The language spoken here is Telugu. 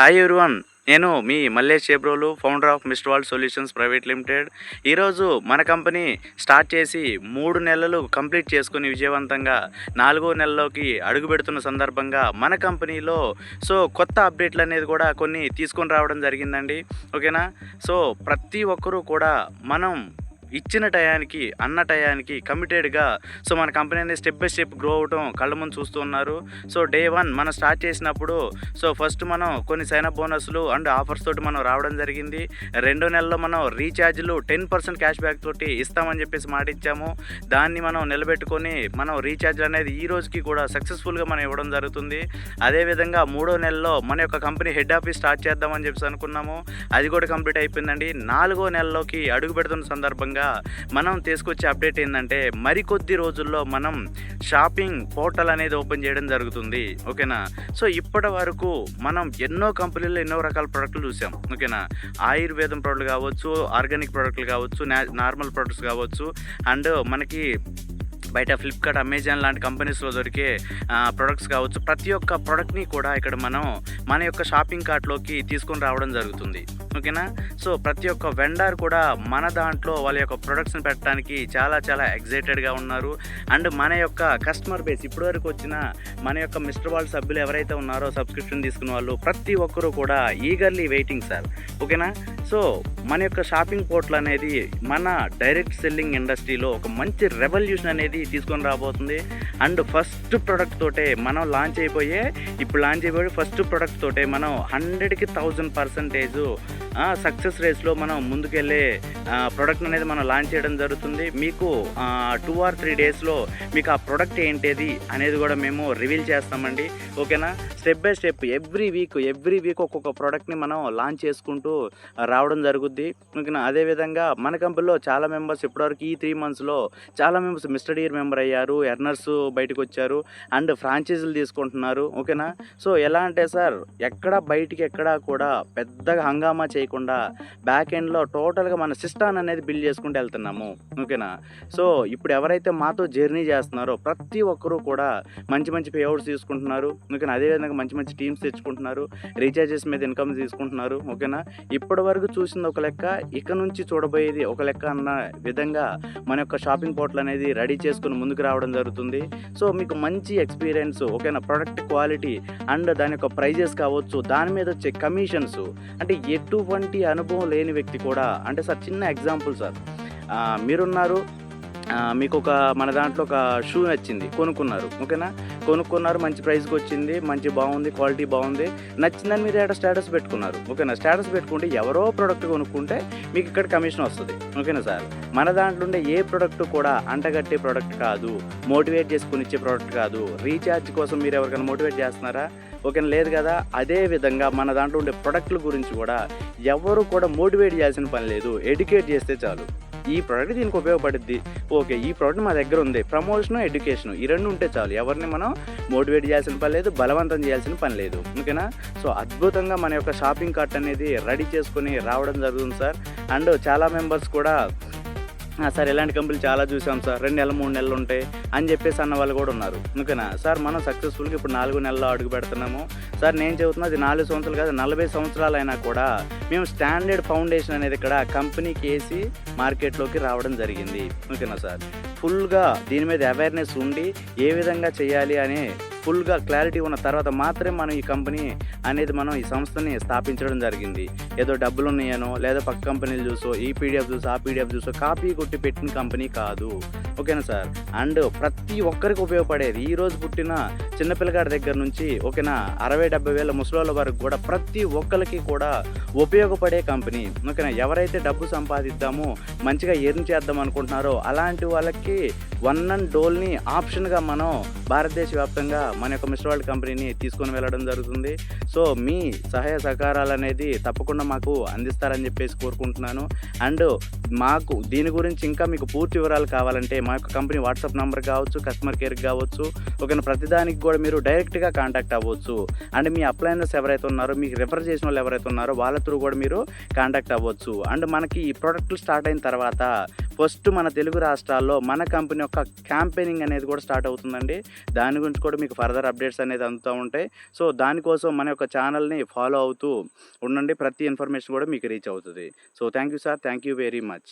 హాయ్ ఎవ్రీవన్ నేను మీ Mallesh Chebrolu founder of Mist Wall Solutions Private Limited ఈరోజు మన కంపెనీ స్టార్ట్ చేసి మూడు నెలలు కంప్లీట్ చేసుకుని విజయవంతంగా నాలుగో నెలలోకి అడుగుపెడుతున్న సందర్భంగా మన కంపెనీలో సో కొత్త అప్డేట్లు అనేది కూడా కొన్ని తీసుకొని రావడం జరిగిందండి. ఓకేనా? సో ప్రతి ఒక్కరూ కూడా మనం ఇచ్చిన టయానికి అన్న టయానికి కమిటెడ్గా సో మన కంపెనీ అనేది స్టెప్ బై స్టెప్ గ్రో అవటం కళ్ళ ముందు చూస్తూ ఉన్నారు. సో డే వన్ మనం స్టార్ట్ చేసినప్పుడు సో ఫస్ట్ మనం కొన్ని సైన్ అప్ బోనస్లు అండ్ ఆఫర్స్ తోటి మనం రావడం జరిగింది. రెండో నెలలో మనం రీఛార్జ్లు టెన్ పర్సెంట్ క్యాష్ బ్యాక్ తోటి ఇస్తామని చెప్పేసి మాట ఇచ్చాము. దాన్ని మనం నిలబెట్టుకొని మనం రీఛార్జ్ అనేది ఈ రోజుకి కూడా సక్సెస్ఫుల్గా మనం ఇవ్వడం జరుగుతుంది. అదేవిధంగా మూడో నెలలో మన యొక్క కంపెనీ హెడ్ ఆఫీస్ స్టార్ట్ చేద్దామని చెప్పేసి అనుకున్నాము. అది కూడా కంప్లీట్ అయిపోయిందండి. నాలుగో నెలలోకి అడుగు పెడుతున్న సందర్భంగా మనం తీసుకొచ్చే అప్డేట్ ఏంటంటే మరికొద్ది రోజుల్లో మనం షాపింగ్ పోర్టల్ అనేది ఓపెన్ చేయడం జరుగుతుంది. ఓకేనా? సో ఇప్పటి వరకు మనం ఎన్నో కంపెనీల్లో ఎన్నో రకాల ప్రోడక్ట్లు చూసాం. ఓకేనా? ఆయుర్వేదం ప్రోడక్ట్లు కావచ్చు ఆర్గానిక్ ప్రోడక్ట్లు కావచ్చు నార్మల్ ప్రోడక్ట్స్ కావచ్చు. అండ్ మనకి బయట ఫ్లిప్కార్ట్ అమెజాన్ లాంటి కంపెనీస్లో దొరికే ప్రొడక్ట్స్ కావచ్చు ప్రతి ఒక్క ప్రోడక్ట్ని కూడా ఇక్కడ మనం మన యొక్క షాపింగ్ కార్ట్లోకి తీసుకొని రావడం జరుగుతుంది. ఓకేనా? సో ప్రతి ఒక్క వెండర్ కూడా మన దాంట్లో వాళ్ళ యొక్క ప్రొడక్ట్స్ని పెట్టడానికి చాలా చాలా ఎగ్జైటెడ్గా ఉన్నారు. అండ్ మన యొక్క కస్టమర్ బేస్ ఇప్పటివరకు వచ్చిన మన యొక్క మిస్టర్ వాళ్ళ సభ్యులు ఎవరైతే ఉన్నారో సబ్స్క్రిప్షన్ తీసుకున్న వాళ్ళు ప్రతి ఒక్కరూ కూడా ఈగర్లీ వెయిటింగ్ సార్ ఓకేనా? సో మన యొక్క షాపింగ్ పోర్టల్ అనేది మన డైరెక్ట్ సెల్లింగ్ ఇండస్ట్రీలో ఒక మంచి రెవల్యూషన్ అనేది తీసుకొని రాబోతుంది. అండ్ ఫస్ట్ ప్రోడక్ట్ తోటే మనం లాంచ్ అయిపోయే ఇప్పుడు లాంచ్ అయిపోయి ఫస్ట్ ప్రోడక్ట్ తోటే మనం హండ్రెడ్కి థౌజండ్ పర్సంటేజ్ సక్సెస్ రేస్లో మనం ముందుకెళ్ళే ప్రోడక్ట్ అనేది మనం లాంచ్ చేయడం జరుగుతుంది. మీకు టూ ఆర్ త్రీ డేస్లో మీకు ఆ ప్రోడక్ట్ ఏంటిది అనేది కూడా మేము రివీల్ చేస్తామండి. ఓకేనా? Step by step every week every week ఒక్కొక్క ప్రోడక్ట్ని మనం లాంచ్ చేసుకుంటూ రావడం జరుగుద్ది. ఓకేనా? అదేవిధంగా మన కంపెనీలో చాలా మెంబర్స్ ఇప్పటివరకు ఈ త్రీ మంత్స్లో చాలా మెంబర్స్ మిస్టర్ ఇయర్ మెంబర్ అయ్యారు ఎర్నర్స్ బయటకు వచ్చారు అండ్ ఫ్రాంచైజీలు తీసుకుంటున్నారు ఓకేనా? సో ఎలా అంటే సార్ ఎక్కడ బయటికి ఎక్కడా కూడా పెద్దగా హంగామా చేయకుండా బ్యాక్ ఎండ్లో టోటల్గా మన సిస్టమ్ అనేది బిల్డ్ చేసుకుంటూ వెళ్తున్నాము ఓకేనా? సో ఇప్పుడు ఎవరైతే మాతో జర్నీ చేస్తున్నారో ప్రతి ఒక్కరూ కూడా మంచి మంచి పేఅవుట్స్ తీసుకుంటున్నారు ఓకేనా? అదేవిధంగా మంచి మంచి టీమ్స్ తెచ్చుకుంటున్నారు రీఛార్జెస్ మీద ఇన్కమ్ తీసుకుంటున్నారు ఓకేనా? ఇప్పటి వరకు చూసింది ఒక లెక్క ఇక నుంచి చూడబోయేది ఒక లెక్క అన్న విధంగా మన యొక్క షాపింగ్ పోర్టల్ అనేది రెడీ చేసుకుని ముందుకు రావడం జరుగుతుంది. సో మీకు మంచి ఎక్స్పీరియన్స్ ఓకేనా ప్రొడక్ట్ క్వాలిటీ అండ్ దాని యొక్క ప్రైజెస్ కావచ్చు దాని మీద వచ్చే కమిషన్స్ అంటే ఎటువంటి అనుభవం లేని వ్యక్తి కూడా అంటే సార్ చిన్న ఎగ్జాంపుల్ సార్. మీరున్నారు మీకు ఒక మన దాంట్లో ఒక షూ నచ్చింది కొనుక్కున్నారు ఓకేనా? కొనుక్కున్నారు మంచి ప్రైస్కి వచ్చింది మంచి బాగుంది క్వాలిటీ బాగుంది. నచ్చిందని మీరు ఏడా స్టేటస్ పెట్టుకున్నారు? ఓకేనా? స్టేటస్ పెట్టుకుంటే ఎవరో ప్రోడక్ట్ కొనుక్కుంటే మీకు ఇక్కడ కమిషన్ వస్తుంది. ఓకేనా సార్? మన దాంట్లో ఉండే ఏ ప్రోడక్ట్ కూడా అంటగట్టే ప్రోడక్ట్ కాదు. మోటివేట్ చేసుకుని ఇచ్చే ప్రోడక్ట్ కాదు. రీఛార్జ్ కోసం మీరు ఎవరికైనా మోటివేట్ చేస్తున్నారా? ఓకేనా? లేదు కదా? అదే విధంగా మన దాంట్లో ఉండే ప్రొడక్ట్ల గురించి కూడా ఎవరు కూడా మోటివేట్ చేయాల్సిన పని లేదు. ఎడ్యుకేట్ చేస్తే చాలు. ఈ ప్రోడక్ట్ దీనికి ఉపయోగపడుద్ది. ఓకే ఈ ప్రోడక్ట్ మా దగ్గర ఉంది. ప్రమోషన్ ఎడ్యుకేషన్ ఈ రెండు ఉంటే చాలు. ఎవరిని మనం మోటివేట్ చేయాల్సిన పని లేదు బలవంతం చేయాల్సిన పని లేదు. ఓకేనా? సో అద్భుతంగా మన యొక్క షాపింగ్ కార్ట్ అనేది రెడీ చేసుకొని రావడం జరుగుతుంది సార్ అండ్ చాలా మెంబర్స్ కూడా సార్ ఇలాంటి కంపెనీలు చాలా చూసాం సార్. రెండు నెలలు మూడు నెలలు ఉంటాయి అని చెప్పేసి అన్న వాళ్ళు కూడా ఉన్నారు. ఓకేనా? సార్ మనం సక్సెస్ఫుల్గా ఇప్పుడు నాలుగు నెలల్లో అడుగు పెడుతున్నాము. సార్ నేను చెబుతున్నది నాలుగు సంవత్సరాలు కాదు నలభై సంవత్సరాలు అయినా కూడా మేము స్టాండర్డ్ ఫౌండేషన్ అనేది ఇక్కడ కంపెనీకి వేసి మార్కెట్లోకి రావడం జరిగింది. ఓకేనా సార్? ఫుల్గా దీని మీద అవేర్నెస్ ఉండి ఏ విధంగా చేయాలి అనే ఫుల్గా క్లారిటీ ఉన్న తర్వాత మాత్రమే మనం ఈ కంపెనీ అనేది మనం ఈ సంస్థని స్థాపించడం జరిగింది. ఏదో డబ్బులు ఉన్నాయనో లేదా పక్క కంపెనీలు చూసో ఈ పీడిఎఫ్ చూసో ఆ పీడిఎఫ్ చూసో కాపీ కొట్టి పెట్టిన కంపెనీ కాదు. ఓకేనా సార్? అండ్ ప్రతి ఒక్కరికి ఉపయోగపడేది. ఈ రోజు పుట్టిన చిన్నపిల్లగాడి దగ్గర నుంచి ఓకేనా అరవై డెబ్బై వేల ముసలోళ్ళ వరకు కూడా ప్రతి ఒక్కరికి కూడా ఉపయోగపడే కంపెనీ. ఓకేనా ఎవరైతే డబ్బు సంపాదిద్దామో మంచిగా ఎర్న్ చేద్దాం అనుకుంటున్నారో అలాంటి వాళ్ళకి వన్ అండ్ డోల్ని ఆప్షన్గా మనం భారతదేశ వ్యాప్తంగా మన యొక్క మిస్టర్ వరల్డ్ కంపెనీని తీసుకొని వెళ్ళడం జరుగుతుంది. సో మీ సహాయ సహకారాలు అనేది తప్పకుండా మాకు అందిస్తారని చెప్పేసి కోరుకుంటున్నాను. అండ్ మాకు దీని గురించి ఇంకా మీకు పూర్తి వివరాలు కావాలంటే మా యొక్క కంపెనీ వాట్సాప్ నెంబర్ కావచ్చు కస్టమర్ కేర్కి కావచ్చు ఓకేనా? ప్రతిదానికి కూడా మీరు డైరెక్ట్గా కాంటాక్ట్ అవ్వచ్చు. అండ్ మీ అప్లైనర్స్ ఎవరైతే ఉన్నారో మీకు రిఫర్ చేసిన వాళ్ళు ఎవరైతే ఉన్నారో వాళ్ళ త్రూ కూడా మీరు కాంటాక్ట్ అవ్వచ్చు. అండ్ మనకి ఈ ప్రోడక్ట్లు స్టార్ట్ అయిన తర్వాత ఫస్ట్ మన తెలుగు రాష్ట్రాల్లో మన కంపెనీ యొక్క క్యాంపెయినింగ్ అనేది కూడా స్టార్ట్ అవుతుందండి. దాని గురించి కూడా మీకు ఫర్దర్ అప్డేట్స్ అనేది అందుతూ ఉంటాయి. సో దానికోసం మన యొక్క ఛానల్ని ఫాలో అవుతూ ఉండండి. ప్రతి ఇన్ఫర్మేషన్ కూడా మీకు రీచ్ అవుతుంది. So thank you sir. Thank you very much.